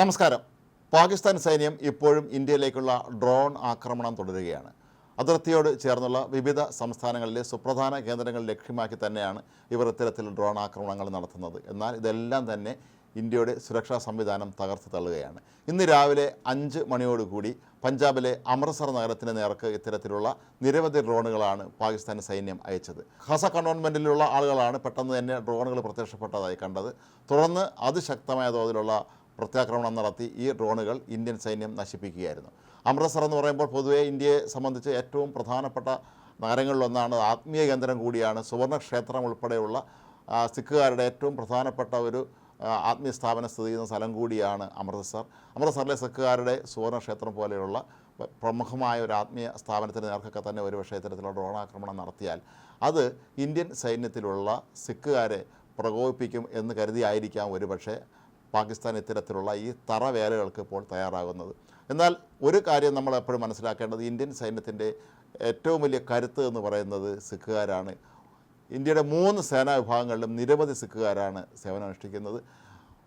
നമസ്കാരം. പാകിസ്ഥാൻ സൈന്യം ഇപ്പോഴും ഇന്ത്യയിലേക്കുള്ള ഡ്രോൺ ആക്രമണം തുടരുകയാണ്. അതിർത്തിയോട് ചേർന്നുള്ള വിവിധ സംസ്ഥാനങ്ങളിലെ സുപ്രധാന കേന്ദ്രങ്ങൾ ലക്ഷ്യമാക്കി തന്നെയാണ് ഇവർ ഇത്തരത്തിൽ ഡ്രോൺ ആക്രമണങ്ങൾ നടത്തുന്നത്. എന്നാൽ ഇതെല്ലാം തന്നെ ഇന്ത്യയുടെ സുരക്ഷാ സംവിധാനം തകർത്ത് തള്ളുകയാണ്. ഇന്ന് രാവിലെ അഞ്ച് മണിയോടുകൂടി പഞ്ചാബിലെ അമൃത്സർ നഗരത്തിന് നേർക്ക് ഇത്തരത്തിലുള്ള നിരവധി ഡ്രോണുകളാണ് പാകിസ്ഥാൻ സൈന്യം അയച്ചത്. ഹസ കണ്ടോൺമെന്റിലുള്ള ആളുകളാണ് പെട്ടെന്ന് തന്നെ ഡ്രോണുകൾ പ്രത്യക്ഷപ്പെട്ടതായി കണ്ടത്. തുടർന്ന് അതിശക്തമായ തോതിലുള്ള പ്രത്യാക്രമണം നടത്തി ഈ ഡ്രോണുകൾ ഇന്ത്യൻ സൈന്യം നശിപ്പിക്കുകയായിരുന്നു. അമൃത്സർ എന്ന് പറയുമ്പോൾ പൊതുവേ ഇന്ത്യയെ സംബന്ധിച്ച് ഏറ്റവും പ്രധാനപ്പെട്ട നഗരങ്ങളിലൊന്നാണ് ആത്മീയ കേന്ദ്രം കൂടിയാണ്. സുവർണക്ഷേത്രം ഉൾപ്പെടെയുള്ള സിഖുകാരുടെ ഏറ്റവും പ്രധാനപ്പെട്ട ഒരു ആത്മീയ സ്ഥാപനം സ്ഥിതി ചെയ്യുന്ന സ്ഥലം കൂടിയാണ് അമൃത്സർ അമൃത്സറിലെ സിഖുകാരുടെ സുവർണക്ഷേത്രം പോലെയുള്ള പ്രമുഖമായ ഒരു ആത്മീയ സ്ഥാപനത്തിന് നേർക്കൊക്കെ തന്നെ ഒരുപക്ഷെ ഡ്രോൺ ആക്രമണം നടത്തിയാൽ അത് ഇന്ത്യൻ സൈന്യത്തിലുള്ള സിഖുകാരെ പ്രകോപിപ്പിക്കും എന്ന് കരുതിയായിരിക്കാം ഒരുപക്ഷെ. പാകിസ്ഥാൻ ഇത്തരത്തിലുള്ള ഈ തറവേലകൾക്ക് ഇപ്പോൾ തയ്യാറാകുന്നത്. എന്നാൽ ഒരു കാര്യം നമ്മൾ എപ്പോഴും മനസ്സിലാക്കേണ്ടത് ഇന്ത്യൻ സൈന്യത്തിന്റെ ഏറ്റവും വലിയ കരുത്ത് എന്ന് പറയുന്നത് സിഖുകാരാണ്. ഇന്ത്യയുടെ മൂന്ന് സേനാ വിഭാഗങ്ങളിലും നിരവധി സിഖുകാരാണ് സേവനമനുഷ്ഠിക്കുന്നത്.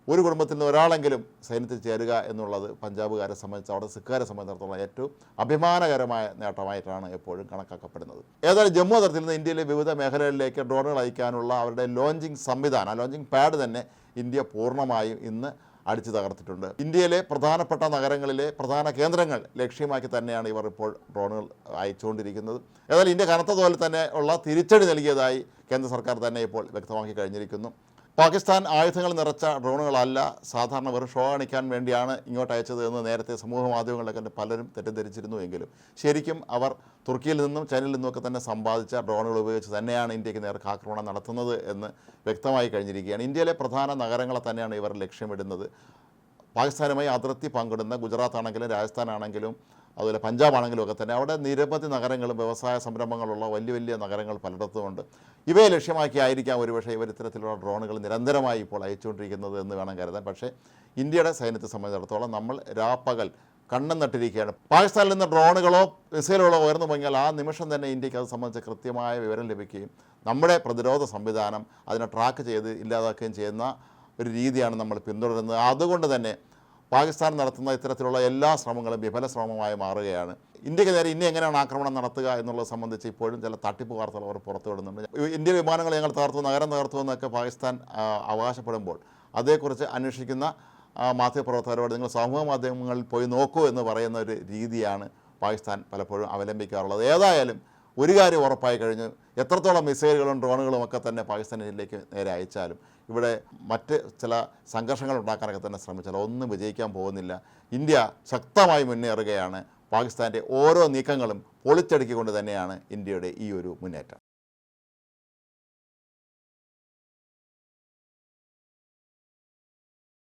ഒരു കുടുംബത്തിൽ നിന്ന് ഒരാളെങ്കിലും സൈന്യത്തിൽ ചേരുക എന്നുള്ളത് പഞ്ചാബുകാരെ സംബന്ധിച്ച് അവിടെ സിഖുകാരെ സംബന്ധിച്ചിടത്തോളം ഏറ്റവും അഭിമാനകരമായ നേട്ടമായിട്ടാണ് എപ്പോഴും കണക്കാക്കപ്പെടുന്നത്. ഏതായാലും ജമ്മു അതിർത്തിയിൽ നിന്ന് ഇന്ത്യയിലെ വിവിധ മേഖലകളിലേക്ക് ഡ്രോണുകൾ അയക്കാനുള്ള അവരുടെ ലോഞ്ചിങ് സംവിധാനം ലോഞ്ചിങ് പാഡ് തന്നെ ഇന്ത്യ പൂർണമായും ഇന്ന് അടിച്ചു തകർത്തിട്ടുണ്ട്. ഇന്ത്യയിലെ പ്രധാനപ്പെട്ട നഗരങ്ങളിലെ പ്രധാന കേന്ദ്രങ്ങൾ ലക്ഷ്യമാക്കി തന്നെയാണ് ഇവർ ഇപ്പോൾ ഡ്രോണുകൾ അയച്ചുകൊണ്ടിരിക്കുന്നത്. ഏതായാലും ഇന്ത്യ കനത്ത തന്നെ ഉള്ള തിരിച്ചടി നൽകിയതായി കേന്ദ്ര സർക്കാർ തന്നെ ഇപ്പോൾ വ്യക്തമാക്കി കഴിഞ്ഞിരിക്കുന്നു. പാകിസ്ഥാൻ ആയുധങ്ങൾ നിറച്ച ഡ്രോണുകളല്ല സാധാരണ വെറും ഷോ കാണിക്കാൻ വേണ്ടിയാണ് ഇങ്ങോട്ട് അയച്ചത് എന്ന് നേരത്തെ സമൂഹ മാധ്യമങ്ങളിലൊക്കെ പലരും തെറ്റിദ്ധരിച്ചിരുന്നു എങ്കിലും. ശരിക്കും അവർ തുർക്കിയിൽ നിന്നും ചൈനയിൽ നിന്നുമൊക്കെ തന്നെ സമ്പാദിച്ച ഡ്രോണുകൾ ഉപയോഗിച്ച് തന്നെയാണ് ഇന്ത്യയ്ക്ക് നേർക്ക് ആക്രമണം നടത്തുന്നത് എന്ന് വ്യക്തമായി കഴിഞ്ഞിരിക്കുകയാണ്. ഇന്ത്യയിലെ പ്രധാന നഗരങ്ങളെ തന്നെയാണ് ഇവർ ലക്ഷ്യമിടുന്നത്. പാകിസ്ഥാനുമായി അതിർത്തി പങ്കിടുന്ന ഗുജറാത്ത് ആണെങ്കിലും രാജസ്ഥാൻ ആണെങ്കിലും അതുപോലെ പഞ്ചാബ് ആണെങ്കിലും ഒക്കെ തന്നെ അവിടെ നിരവധി നഗരങ്ങളും വ്യവസായ സംരംഭങ്ങളുള്ള വലിയ വലിയ നഗരങ്ങൾ പലയിടത്തുമുണ്ട്. ഇവയെ ലക്ഷ്യമാക്കിയായിരിക്കാം ഒരുപക്ഷെ ഇവർ ഇത്തരത്തിലുള്ള ഡ്രോണുകൾ നിരന്തരമായി ഇപ്പോൾ അയച്ചുകൊണ്ടിരിക്കുന്നത് എന്ന് വേണം കരുതാൻ. പക്ഷേ ഇന്ത്യയുടെ സൈന്യത്തെ സംബന്ധിച്ചിടത്തോളം നമ്മൾ രാപ്പകൽ കണ്ണും നട്ടിരിക്കുകയാണ്. പാകിസ്ഥാനിൽ നിന്ന് ഡ്രോണുകളോ മിസൈലുകളോ ഉയർന്നു പോയാൽ ആ നിമിഷം തന്നെ ഇന്ത്യയ്ക്ക് അത് സംബന്ധിച്ച് കൃത്യമായ വിവരം ലഭിക്കുകയും നമ്മുടെ പ്രതിരോധ സംവിധാനം അതിനെ ട്രാക്ക് ചെയ്ത് ഇല്ലാതാക്കുകയും ചെയ്യുന്ന ഒരു രീതിയാണ് നമ്മൾ പിന്തുടരുന്നത്. അതുകൊണ്ട് തന്നെ പാകിസ്ഥാൻ നടത്തുന്ന ഇത്തരത്തിലുള്ള എല്ലാ ശ്രമങ്ങളും വിഫല ശ്രമമായി മാറുകയാണ്. ഇന്ത്യയ്ക്ക് നേരെ ഇനി എങ്ങനെയാണ് ആക്രമണം നടത്തുക എന്നുള്ളത് സംബന്ധിച്ച് ഇപ്പോഴും ചില തട്ടിപ്പ് വാർത്തകൾ അവർ പുറത്തുവിടുന്നുണ്ട് ഇന്ത്യൻ വിമാനങ്ങൾ ഞങ്ങൾ തകർത്തു നഗരം തകർത്തു എന്നൊക്കെ പാകിസ്ഥാൻ അവകാശപ്പെടുമ്പോൾ അതേക്കുറിച്ച് അന്വേഷിക്കുന്ന മാധ്യമപ്രവർത്തകരോട് നിങ്ങൾ സമൂഹ മാധ്യമങ്ങളിൽ പോയി നോക്കൂ എന്ന് പറയുന്ന ഒരു രീതിയാണ് പാകിസ്ഥാൻ പലപ്പോഴും അവലംബിക്കാറുള്ളത്. ഏതായാലും ഒരു കാര്യം ഉറപ്പായി കഴിഞ്ഞു. എത്രത്തോളം മിസൈലുകളും ഡ്രോണുകളും ഒക്കെ തന്നെ പാകിസ്ഥാനിലേക്ക് നേരെ അയച്ചാലും ഇവിടെ മറ്റ് ചില സംഘർഷങ്ങൾ ഉണ്ടാക്കാനൊക്കെ തന്നെ ശ്രമിച്ചാൽ ഒന്നും വിജയിക്കാൻ പോകുന്നില്ല. ഇന്ത്യ ശക്തമായി മുന്നേറുകയാണ്. പാകിസ്ഥാന്റെ ഓരോ നീക്കങ്ങളും പൊളിച്ചടുക്കിക്കൊണ്ട് തന്നെയാണ് ഇന്ത്യയുടെ ഈ ഒരു മുന്നേറ്റം.